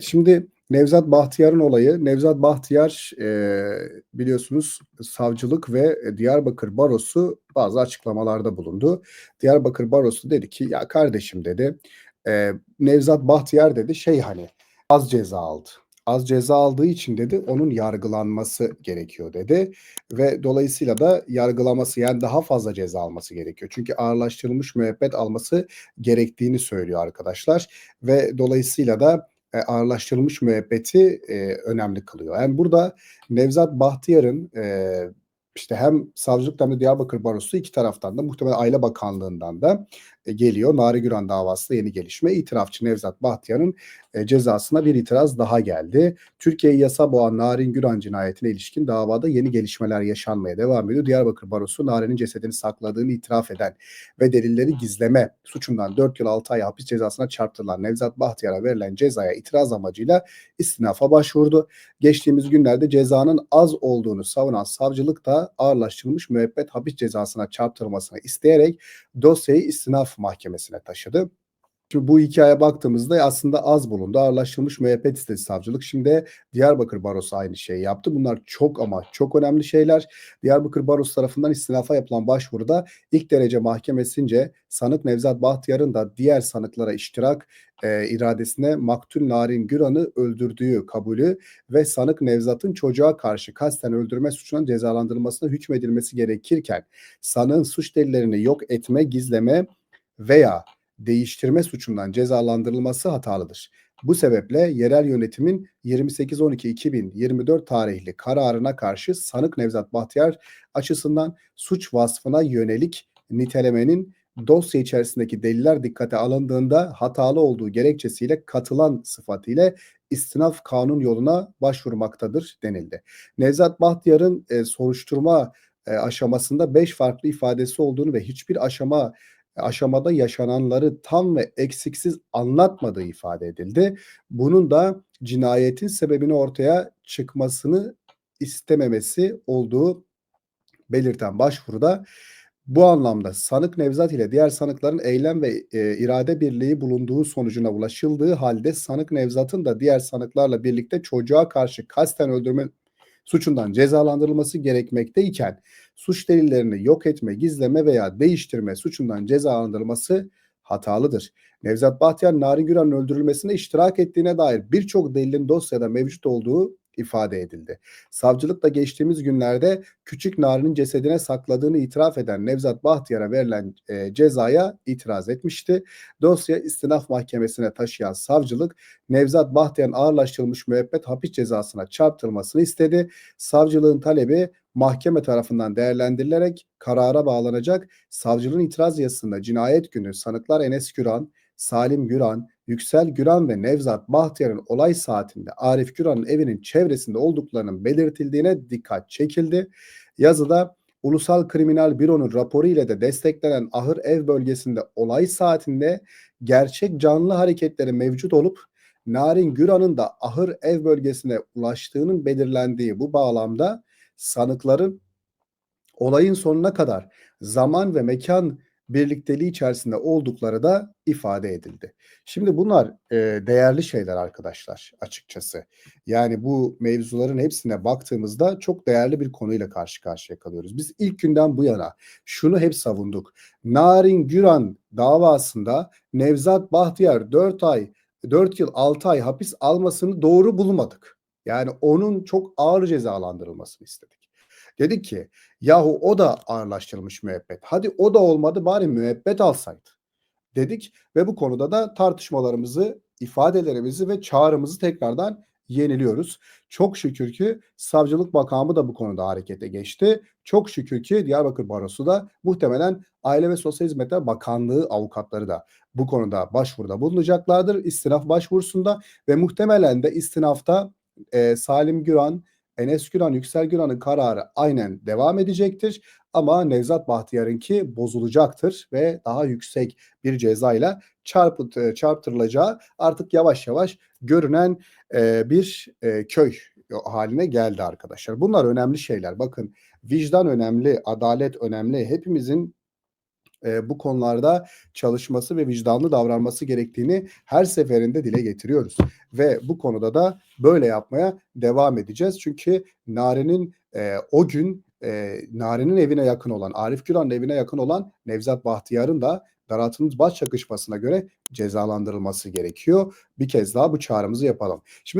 Şimdi Nevzat Bahtiyar'ın olayı, Nevzat Bahtiyar e, biliyorsunuz savcılık ve Diyarbakır Barosu bazı açıklamalarda bulundu. Diyarbakır Barosu dedi ki ya kardeşim dedi e, Nevzat Bahtiyar dedi şey hani az ceza aldı. Az ceza aldığı için dedi onun yargılanması gerekiyor dedi ve dolayısıyla da yargılaması yani daha fazla ceza alması gerekiyor. Çünkü ağırlaştırılmış müebbet alması gerektiğini söylüyor arkadaşlar ve dolayısıyla da e, ağırlaştırılmış müebbeti e, önemli kılıyor. Yani burada Nevzat Bahtiyar'ın e, işte hem savcılık hem de Diyarbakır Barosu iki taraftan da muhtemelen Aile Bakanlığı'ndan da e, geliyor. Nari Güran davasında yeni gelişme. İtirafçı Nevzat Bahtiyar'ın e, cezasına bir itiraz daha geldi. Türkiye'yi yasa boğan Narin Güran cinayetine ilişkin davada yeni gelişmeler yaşanmaya devam ediyor. Diyarbakır Barosu Narin'in cesedini sakladığını itiraf eden ve delilleri gizleme suçundan 4 yıl 6 ay hapis cezasına çarptırılan Nevzat Bahtiyar'a verilen cezaya itiraz amacıyla istinafa başvurdu. Geçtiğimiz günlerde cezanın az olduğunu savunan savcılık da ağırlaştırılmış müebbet hapis cezasına çarptırmasını isteyerek dosyayı istinaf mahkemesine taşıdı. Şimdi bu hikaye baktığımızda aslında az bulundu. Ağırlaştırılmış müebbet istedi savcılık. Şimdi Diyarbakır Barosu aynı şeyi yaptı. Bunlar çok ama çok önemli şeyler. Diyarbakır Barosu tarafından istinafa yapılan başvuruda ilk derece mahkemesince sanık Nevzat Bahtiyar'ın da diğer sanıklara iştirak e, iradesine maktul Narin Güran'ı öldürdüğü kabulü ve sanık Nevzat'ın çocuğa karşı kasten öldürme suçunun cezalandırılmasına hükmedilmesi gerekirken sanığın suç delillerini yok etme, gizleme veya değiştirme suçundan cezalandırılması hatalıdır. Bu sebeple yerel yönetimin 28.12.2024 tarihli kararına karşı sanık Nevzat Bahtiyar açısından suç vasfına yönelik nitelemenin dosya içerisindeki deliller dikkate alındığında hatalı olduğu gerekçesiyle katılan sıfatıyla istinaf kanun yoluna başvurmaktadır denildi. Nevzat Bahtiyar'ın e, soruşturma e, aşamasında beş farklı ifadesi olduğunu ve hiçbir aşama aşamada yaşananları tam ve eksiksiz anlatmadığı ifade edildi. Bunun da cinayetin sebebini ortaya çıkmasını istememesi olduğu belirten başvuruda bu anlamda sanık Nevzat ile diğer sanıkların eylem ve e, irade birliği bulunduğu sonucuna ulaşıldığı halde sanık Nevzat'ın da diğer sanıklarla birlikte çocuğa karşı kasten öldürme suçundan cezalandırılması gerekmekteyken suç delillerini yok etme, gizleme veya değiştirme suçundan cezalandırılması hatalıdır. Nevzat Bahtiyar Narin Güran'ın öldürülmesine iştirak ettiğine dair birçok delilin dosyada mevcut olduğu ifade edildi. Savcılık da geçtiğimiz günlerde küçük Narin'in cesedine sakladığını itiraf eden Nevzat Bahtiyar'a verilen e, cezaya itiraz etmişti. Dosya istinaf mahkemesine taşıyan savcılık Nevzat Bahtiyar'ın ağırlaştırılmış müebbet hapis cezasına çarptırılmasını istedi. Savcılığın talebi mahkeme tarafından değerlendirilerek karara bağlanacak. Savcılığın itiraz yazısında cinayet günü sanıklar Enes Güran, Salim Güran, Yüksel Güran ve Nevzat Bahtiyar'ın olay saatinde Arif Güran'ın evinin çevresinde olduklarının belirtildiğine dikkat çekildi. Yazıda Ulusal Kriminal Büro'nun raporu ile de desteklenen ahır ev bölgesinde olay saatinde gerçek canlı hareketleri mevcut olup Narin Güran'ın da ahır ev bölgesine ulaştığının belirlendiği bu bağlamda sanıkların olayın sonuna kadar zaman ve mekan birlikteliği içerisinde oldukları da ifade edildi. Şimdi bunlar e, değerli şeyler arkadaşlar açıkçası. Yani bu mevzuların hepsine baktığımızda çok değerli bir konuyla karşı karşıya kalıyoruz. Biz ilk günden bu yana şunu hep savunduk. Narin Güran davasında Nevzat Bahtiyar 4 ay 4 yıl 6 ay hapis almasını doğru bulmadık. Yani onun çok ağır cezalandırılmasını istedik. Dedik ki yahu o da ağırlaştırılmış müebbet. Hadi o da olmadı bari müebbet alsaydı. Dedik ve bu konuda da tartışmalarımızı, ifadelerimizi ve çağrımızı tekrardan yeniliyoruz. Çok şükür ki savcılık makamı da bu konuda harekete geçti. Çok şükür ki Diyarbakır Barosu da muhtemelen Aile ve Sosyal Hizmetler Bakanlığı avukatları da bu konuda başvuruda bulunacaklardır. İstinaf başvurusunda ve muhtemelen de istinafta e, Salim Güran, Enes Güran, Yüksel Güran'ın kararı aynen devam edecektir. Ama Nevzat Bahtiyar'ınki bozulacaktır ve daha yüksek bir cezayla çarpıt, e, çarptırılacağı artık yavaş yavaş görünen e, bir e, köy haline geldi arkadaşlar. Bunlar önemli şeyler. Bakın vicdan önemli, adalet önemli. Hepimizin eee, bu konularda çalışması ve vicdanlı davranması gerektiğini her seferinde dile getiriyoruz ve bu konuda da böyle yapmaya devam edeceğiz. Çünkü Nare'nin, eee, o gün, eee, Nare'nin evine yakın olan, Arif Güran'ın evine yakın olan Nevzat Bahtiyar'ın da daraltılmış baş çakışmasına göre cezalandırılması gerekiyor. Bir kez daha bu çağrımızı yapalım. Şimdi